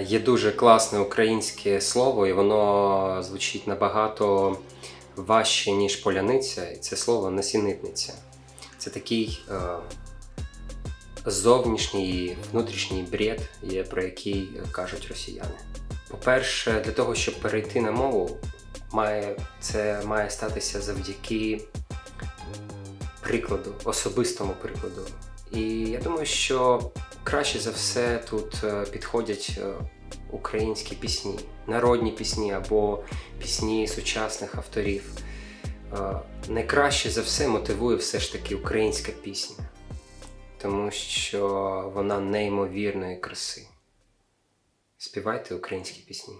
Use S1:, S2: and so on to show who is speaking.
S1: Є дуже класне українське слово, і воно звучить набагато важче, ніж поляниця, і це слово насінитниця. Це такий е, зовнішній внутрішній бред, про який кажуть росіяни. По-перше, для того, щоб перейти на мову, має, це має статися завдяки прикладу, особистому прикладу. І я думаю, що краще за все тут е, підходять е, українські пісні, народні пісні або пісні сучасних авторів. Е, Найкраще за все мотивує все ж таки українська пісня, тому що вона неймовірної краси. Співайте українські пісні.